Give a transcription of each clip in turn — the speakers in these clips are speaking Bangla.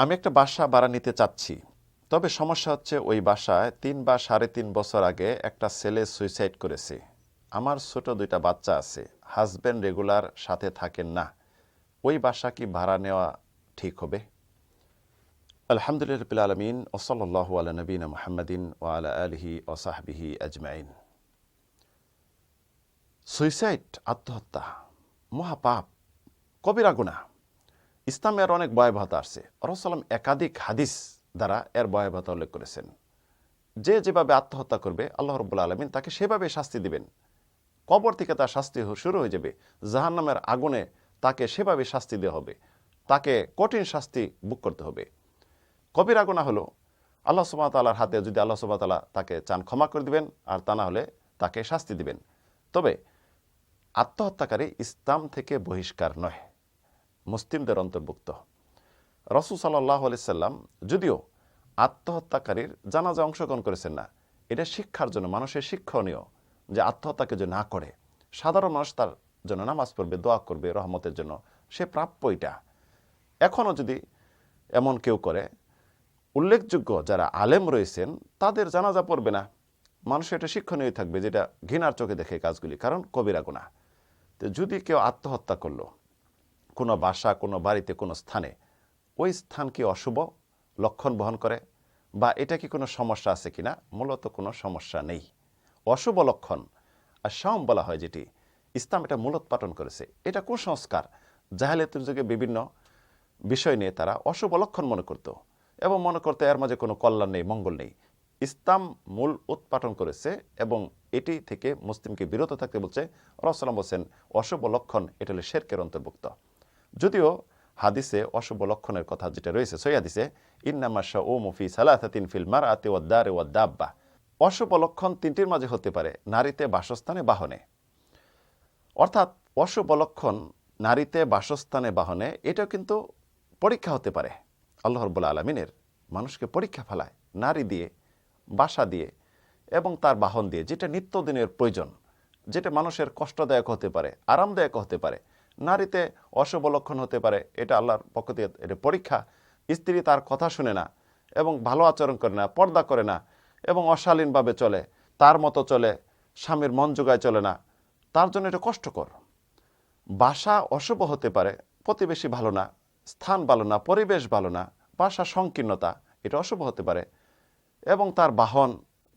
আমি একটা বাসা ভাড়া নিতে চাচ্ছি। তবে সমস্যা হচ্ছে ওই বাসায় তিন বা সাড়ে তিন বছর আগে একটা ছেলে সুইসাইড করেছে। আমার ছোট দুইটা বাচ্চা আছে। হাজব্যান্ড রেগুলার সাথে থাকেন না। ওই বাসা কি ভাড়া নেওয়া ঠিক হবে? আলহামদুলিল্লাহ আলমিন ওসল্লাহ আলা নবীন মোহাম্মদিন ও আলা আলহি ও সাহবিহি আজমাইন। সুইসাইড আত্মহত্যা, মহাপাপ, কবিরা গুণা ইসলামের অনেক ভয়াবহতা আসছে। রসলাম একাধিক হাদিস দ্বারা এর ভয়াবহতা উল্লেখ করেছেন। যে যেভাবে আত্মহত্যা করবে, আল্লাহ রব্বুল আলমিন তাকে সেভাবে শাস্তি দিবেন। কবর থেকে তার শাস্তি শুরু হয়ে যাবে। জাহান্নামের আগুনে তাকে সেভাবে শাস্তি দেওয়া হবে। তাকে কঠিন শাস্তি বুক করতে হবে। কবির আগুনা হলো আল্লাহ সুবাহ তালার হাতে যদি আল্লাহ সুবাহ তালা তাকে চান ক্ষমা করে দিবেন, আর তা না হলে তাকে শাস্তি দিবেন। তবে আত্মহত্যাকারী ইসলাম থেকে বহিষ্কার নয়। মুসলিমদের অন্তর্ভুক্ত। রসুল সাল্লাহ সাল্লাম যদিও আত্মহত্যাকারীর জানাজা অংশগ্রহণ করেছেন না, এটা শিক্ষার জন্য, মানুষের শিক্ষণীয় যে আত্মহত্যাকে যে না করে, সাধারণ মানুষ তার জন্য নামাজ পড়বে, দোয়া করবে, রহমতের জন্য, সে প্রাপ্য এটা। এখনও যদি এমন কেউ করে, উল্লেখযোগ্য যারা আলেম রয়েছেন, তাদের জানাজা পড়বে না। মানুষ এটা শিক্ষণীয় থাকবে যেটা ঘৃণার চোখে দেখে কাজগুলি, কারণ কবিরা গুণা তো যদি কেউ আত্মহত্যা করল কোনো বাসা, কোনো বাড়িতে, কোনো স্থানে, ওই স্থান কি অশুভ লক্ষণ বহন করে? বা এটা কি কোনো সমস্যা আছে কিনা? মূলত কোনো সমস্যা নেই। অশুভ লক্ষণ, আর শাম বলা হয় যেটি, ইসলাম এটা মূলোৎপাটন করেছে। এটা কুসংস্কার, জাহেলিয়াতের যুগে বিভিন্ন বিষয় নিয়ে তারা অশুভ লক্ষণ মনে করত এবং মনে করতে এর মাঝে কোনো কল্যাণ নেই, মঙ্গল নেই। ইসলাম মূল উৎপাটন করেছে এবং এটি থেকে মুসলিমকে বিরত থাকতে বলছে। রসলাম বলছেন, অশুভ লক্ষণ, এটা হলে শেরকের অন্তর্ভুক্ত। যদিও হাদিসে অশুভ লক্ষণের কথা যেটা রয়েছে সই হাদিসে ইন্নামাশা ও মুফি সালাহাতিন ফিল মার আতে ওয়াদ্দারে ওয়াদ্দাব্বা অশুভ লক্ষণ তিনটির মাঝে হতে পারে, নারীতে বাসস্থানে, বাহনে। অর্থাৎ অশুভ লক্ষণ নারীতে বাসস্থানে, বাহনে, এটাও কিন্তু পরীক্ষা হতে পারে। আল্লাহ আলমিনের মানুষকে পরীক্ষা ফেলায়, নারী দিয়ে, বাসা দিয়ে এবং তার বাহন দিয়ে, যেটা নিত্যদিনের প্রয়োজন, যেটা মানুষের কষ্টদায়ক হতে পারে, আরামদায়ক হতে পারে নারীতে অশুভ লক্ষণ হতে পারে, এটা আল্লাহর পক্ষ থেকে এটা পরীক্ষা। স্ত্রী তার কথা শুনে না এবং ভালো আচরণ করে না, পর্দা করে না এবং অশালীনভাবে চলে, তার মতো চলে, স্বামীর মন যোগায় চলে না, তার জন্য এটা কষ্টকর। বাসা অশুভ হতে পারে, প্রতিবেশী ভালো না, স্থান ভালো না, পরিবেশ ভালো না, বাসা সংকীর্ণতা, এটা অশুভ হতে পারে এবং তার বাহন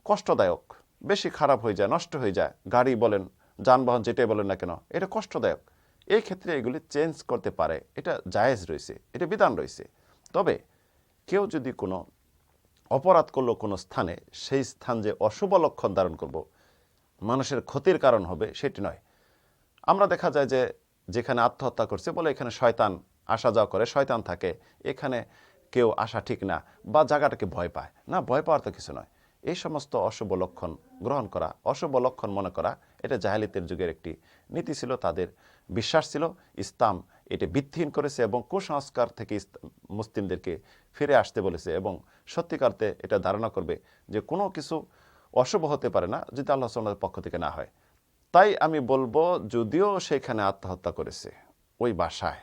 কষ্টদায়ক, বেশি খারাপ হয়ে যায়, নষ্ট হয়ে যায়, গাড়ি বলেন, যানবাহন যেটাই বলেন না কেন, এটা কষ্টদায়ক। এই ক্ষেত্রে এগুলি চেঞ্জ করতে পারে। এটা জায়েজ রয়েছে, এটা বিধান রয়েছে। তবে কেউ যদি কোনো অপরাধ করল কোনো স্থানে, সেই স্থান যে অশুভ লক্ষণ ধারণ করব, মানুষের ক্ষতির কারণ হবে সেটি নয়। আমরা দেখা যায় যে যেখানে আত্মহত্যা করছে বলে এখানে শয়তান আসা যাওয়া করে, শয়তান থাকে, এখানে কেউ আসা ঠিক না বা জায়গাটাকে ভয় পায়। না, ভয় পাওয়ার তো কিছু নয়। এই সমস্ত অশুভ লক্ষণ গ্রহণ করা, অশুভ লক্ষণ মনে করা, এটা জাহেলিতের যুগের একটি নীতি ছিল, তাদের বিশ্বাস ছিল। ইসলাম এটি ভিত্তিহীন করেছে এবং কুসংস্কার থেকে মুসলিমদেরকে ফিরে আসতে বলেছে এবং সত্যিকারতে এটা ধারণা করবে যে কোনো কিছু অশুভ হতে পারে না যদি আল্লাহ সাল্লামের পক্ষ থেকে না হয়। তাই আমি বলব, যদিও সেখানে আত্মহত্যা করেছে, ওই বাসায়,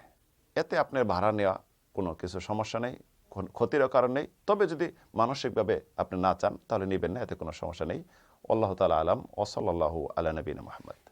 এতে আপনার ভাড়া নেওয়া কোনো কিছু সমস্যা নেই। ক্ষতিরও কারণ নেই। তবে যদি মানসিকভাবে আপনি না চান, তাহলে নেবেন না, এতে কোনো সমস্যা নেই। আল্লাহ তালা আলাম। ওসল্লাহু আলা নবীন মোহাম্মদ।